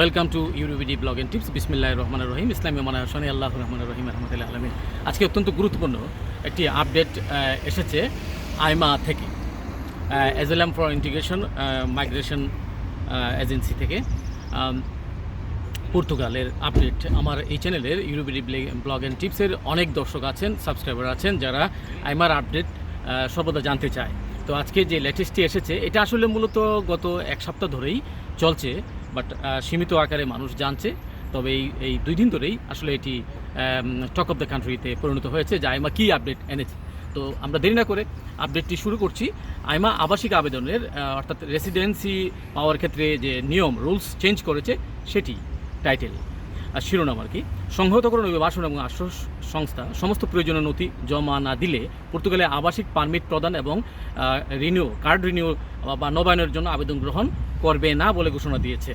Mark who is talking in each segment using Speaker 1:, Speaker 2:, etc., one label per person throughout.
Speaker 1: Welcome to EuroBD blog and tips বিসমিল্লাহ রহমান রহিম ইসলামী মানা শনি আল্লাহ রহমান রহিম রহমতুল্লাহ আলমিন আজকে অত্যন্ত গুরুত্বপূর্ণ একটি আপডেট এসেছে আইমা থেকে asylum for integration migration agency থেকে। পর্তুগালের আপডেট আমার এই চ্যানেলের ইউরোবিডি ব্লগ অ্যান্ড টিপসের অনেক দর্শক আছেন সাবস্ক্রাইবার আছেন, যারা আইমার আপডেট সর্বদা জানতে চায়। তো আজকে যে লেটেস্টটি এসেছে, এটা আসলে মূলত গত এক সপ্তাহ ধরেই চলছে। বাট সীমিত আকারে মানুষ জানছে, তবে এই এই দুই দিন ধরেই আসলে এটি টক অফ দ্য কান্ট্রিতে পরিণত হয়েছে, যে আইমা কী আপডেট এনেছে। তো আমরা দেরি না করে আপডেটটি শুরু করছি। আইমা আবাসিক আবেদনের অর্থাৎ রেসিডেন্সি পাওয়ার ক্ষেত্রে যে নিয়ম রুলস চেঞ্জ করেছে, সেটি টাইটেল শিরোনাম আর কি। সংহতকরণ অভিবাসন এবং আশ্বাস সংস্থা, সমস্ত প্রয়োজনীয় নথি জমা না দিলে পর্তুগালে আবাসিক পারমিট প্রদান এবং রিনিউ, কার্ড রিনিউ বা নবায়নের জন্য আবেদন গ্রহণ করবে না বলে ঘোষণা দিয়েছে।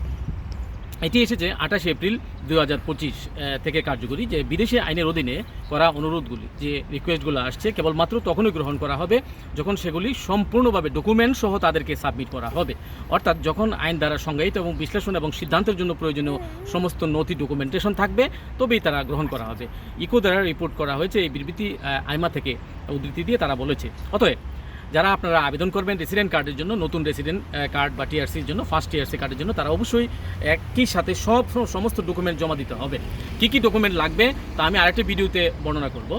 Speaker 1: এটি এসেছে আঠাশে এপ্রিল দু হাজার পঁচিশ থেকে কার্যকরী যে বিদেশি আইনের অধীনে করা অনুরোধগুলি, যে রিকোয়েস্টগুলো আসছে, কেবলমাত্র তখনই গ্রহণ করা হবে যখন সেগুলি সম্পূর্ণভাবে ডকুমেন্ট সহ তাদেরকে সাবমিট করা হবে। অর্থাৎ যখন আইন দ্বারা সংজ্ঞায়িত এবং বিশ্লেষণ এবং সিদ্ধান্তের জন্য প্রয়োজনীয় সমস্ত নথি ডকুমেন্টেশন থাকবে, তবেই তারা গ্রহণ করা হবে। ইকো দ্বারা রিপোর্ট করা হয়েছে এই বিবৃতি আইমা থেকে উদ্ধৃতি দিয়ে তারা বলেছে। অতএব যারা আপনারা আবেদন করবেন রেসিডেন্ট কার্ডের জন্য, নতুন রেসিডেন্ট কার্ড বা টিআরসির জন্য ফার্স্ট টিআরসি কার্ডের জন্য, তারা অবশ্যই একই সাথে সব সমস্ত ডকুমেন্ট জমা দিতে হবে। কি কি ডকুমেন্ট লাগবে তা আমি আরেকটি ভিডিওতে বর্ণনা করব।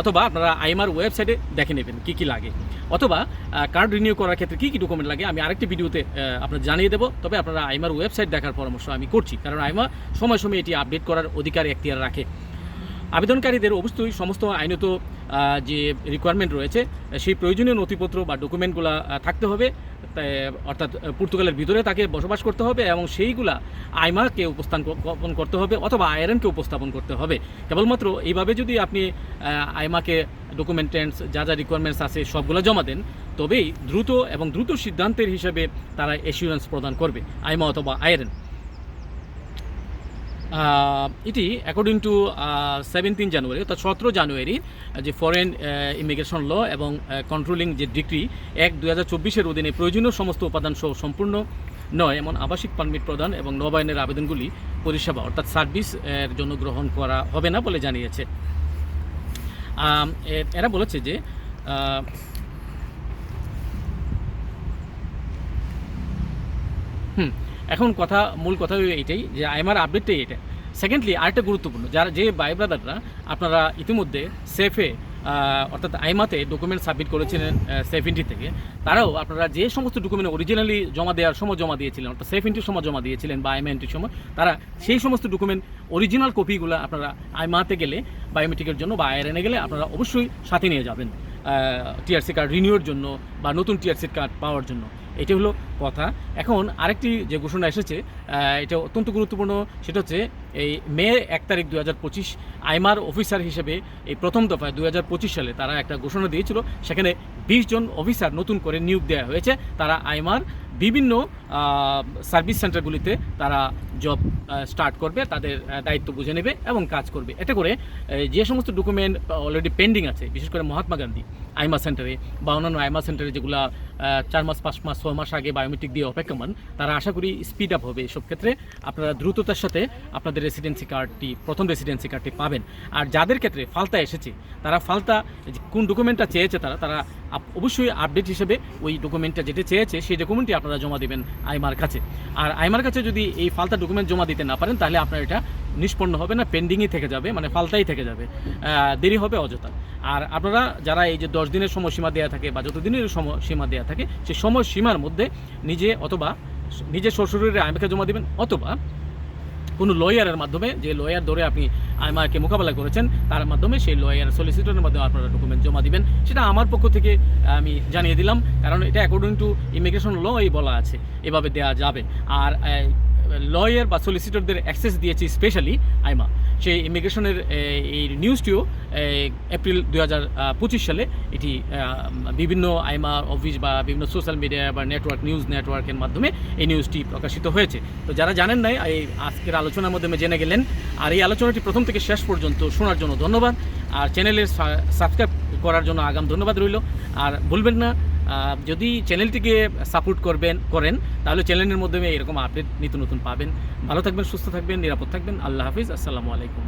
Speaker 1: অথবা আপনারা আইমার ওয়েবসাইটে দেখে নেবেন কি কি লাগে। অথবা কার্ড রিনিউ করার ক্ষেত্রে কি কি ডকুমেন্ট লাগে আমি আরেকটি ভিডিওতে আপনার জানিয়ে দেবো। তবে আপনারা আইমার ওয়েবসাইট দেখার পরামর্শ আমি করছি। কারণ আইমা সময় সময় এটি আপডেট করার অধিকার এখতিয়ার রাখে। আবেদনকারীদের অবশ্যই সমস্ত আইনত যে রিকোয়ারমেন্ট রয়েছে, সেই প্রয়োজনীয় নথিপত্র বা ডকুমেন্টগুলো থাকতে হবে। অর্থাৎ পর্তুগালের ভিতরে তাকে বসবাস করতে হবে এবং সেইগুলা আইমাকে উপস্থাপন করতে হবে অথবা আয়রনকে উপস্থাপন করতে হবে। কেবলমাত্র এইভাবে যদি আপনি আইমাকে ডকুমেন্টেন্টস যা যা রিকোয়ারমেন্টস আছে সবগুলো জমা দেন, তবেই দ্রুত এবং দ্রুত সিদ্ধান্তের হিসেবে তারা এসিউরেন্স প্রদান করবে, আইমা অথবা আয়রন। এটি অ্যাকর্ডিং টু সেভেন্টিন জানুয়ারি অর্থাৎ সতেরো জানুয়ারি যে ফরেন ইমিগ্রেশন ল এবং কন্ট্রোলিং যে ডিগ্রি এক দুই হাজার চব্বিশের অধীনে প্রয়োজনীয় সমস্ত উপাদান সহ সম্পূর্ণ নয়, এমন আবাসিক পারমিট প্রদান এবং নবায়নের আবেদনগুলি পরিষেবা, অর্থাৎ সার্ভিস এর জন্য গ্রহণ করা হবে না বলে জানিয়েছে। এরা বলেছে যে হুম এখন কথা, মূল কথা হলো এইটাই যে আইমার আপডেটটাই এটা সেকেন্ডলি আরেকটা গুরুত্বপূর্ণ, যারা যে ভাই ব্রাদাররা আপনারা ইতিমধ্যে সেফে অর্থাৎ আইমাতে ডকুমেন্ট সাবমিট করেছিলেন সেফ ইন্টি থেকে। তারাও আপনারা যে সমস্ত ডকুমেন্ট অরিজিনালি জমা দেওয়ার সময় জমা দিয়েছিলেন, অর্থাৎ সেফ ইন্টির সময় জমা দিয়েছিলেন বা আইমা এন্ট্রির সময়, তারা সেই সমস্ত ডকুমেন্ট অরিজিনাল কপিগুলো আপনারা আইমাতে গেলে বায়োমেট্রিকের জন্য বা আইআরএনে গেলে আপনারা অবশ্যই সাথে নিয়ে যাবেন। টিআরসি কার্ড রিনিউর জন্য বা নতুন টিআরসি কার্ড পাওয়ার জন্য। এটি হলো কথা। এখন আরেকটি যে ঘোষণা এসেছে এটা অত্যন্ত গুরুত্বপূর্ণ, সেটা হচ্ছে এই মে এক তারিখ দু হাজার পঁচিশ আইমার অফিসার হিসেবে এই প্রথম দফায় দু হাজার পঁচিশ সালে তারা একটা ঘোষণা দিয়েছিল, সেখানে বিশ জন অফিসার নতুন করে নিয়োগ দেওয়া হয়েছে। তারা আইমার বিভিন্ন সার্ভিস সেন্টারগুলিতে তারা জব স্টার্ট করবে, তাদের দায়িত্ব বুঝে নেবে এবং কাজ করবে। এতে করে যে সমস্ত ডকুমেন্ট অলরেডি পেন্ডিং আছে, বিশেষ করে মহাত্মা গান্ধী, আইমা সেন্টারে বা অন্যান্য আইমা সেন্টারে যেগুলো চার মাস, পাঁচ মাস, ছয় মাস আগে বায়োমেট্রিক দিয়ে অপেক্ষমান, তারা আশা করি স্পিড আপ হবে এসব ক্ষেত্রে। আপনারা দ্রুততার সাথে আপনাদের রেসিডেন্সি কার্ডটি প্রথম রেসিডেন্সি কার্ডটি পাবেন। আর যাদের ক্ষেত্রে ফালতা এসেছে, তারা ফালতা কোন ডকুমেন্টটা চেয়েছে তারা তারা অবশ্যই আপডেট হিসেবে ওই ডকুমেন্টটা যেটা চেয়েছে, সেই ডকুমেন্টটি আপনারা জমা দেবেন আইমার কাছে। আর আইমার কাছে যদি এই ফালতা ডকুমেন্ট জমা দিতে না পারেন, তাহলে আপনার এটা নিষ্পন্ন হবে না পেন্ডিংই থেকে যাবে মানে ফালতাই থেকে যাবে। দেরি হবে অযথা। আর আপনারা যারা এই যে দশ দিনের সময়সীমা দেওয়া থাকে বা যত দিনের সময়সীমা দেওয়া থাকে, সেই সময়সীমার মধ্যে নিজে অথবা নিজের শ্বশুরের আইমাকে জমা দিবেন, অথবা কোনো লয়ারের মাধ্যমে, যে লয়ার ধরে আপনি আমাকে মোকাবেলা করেছেন, তার মাধ্যমে সেই লয়ার সলিসিটরের মাধ্যমে আপনারা ডকুমেন্ট জমা দিবেন। সেটা আমার পক্ষ থেকে আমি জানিয়ে দিলাম, কারণ এটা অ্যাকর্ডিং টু ইমিগ্রেশন ল এই বলা আছে, এভাবে দেওয়া যাবে। আর লয়ার বা সলিসিটরদের অ্যাক্সেস দিয়েছে স্পেশালি আইমা। সেই ইমিগ্রেশনের এই নিউজটিও এপ্রিল দুই হাজার পঁচিশ সালে এটি বিভিন্ন আইমা অফিস বা বিভিন্ন সোশ্যাল মিডিয়া বা নেটওয়ার্ক নিউজ নেটওয়ার্কের মাধ্যমে এই নিউজটি প্রকাশিত হয়েছে। তো যারা জানেন নাই, এই আজকের আলোচনার মাধ্যমে জেনে গেলেন। আর এই আলোচনাটি প্রথম থেকে শেষ পর্যন্ত শোনার জন্য ধন্যবাদ। আর চ্যানেলের সাবস্ক্রাইব করার জন্য আগাম ধন্যবাদ রইল। আর ভুলবেন না যদি চ্যানেলটিকে সাপোর্ট করবেন, করেন, তাহলে চ্যানেলের মাধ্যমে এরকম আপডেট নিত্য নতুন পাবেন। ভালো থাকবেন, সুস্থ থাকবেন, নিরাপদ থাকবেন। আল্লাহ হাফিজ, আসসালামু আলাইকুম।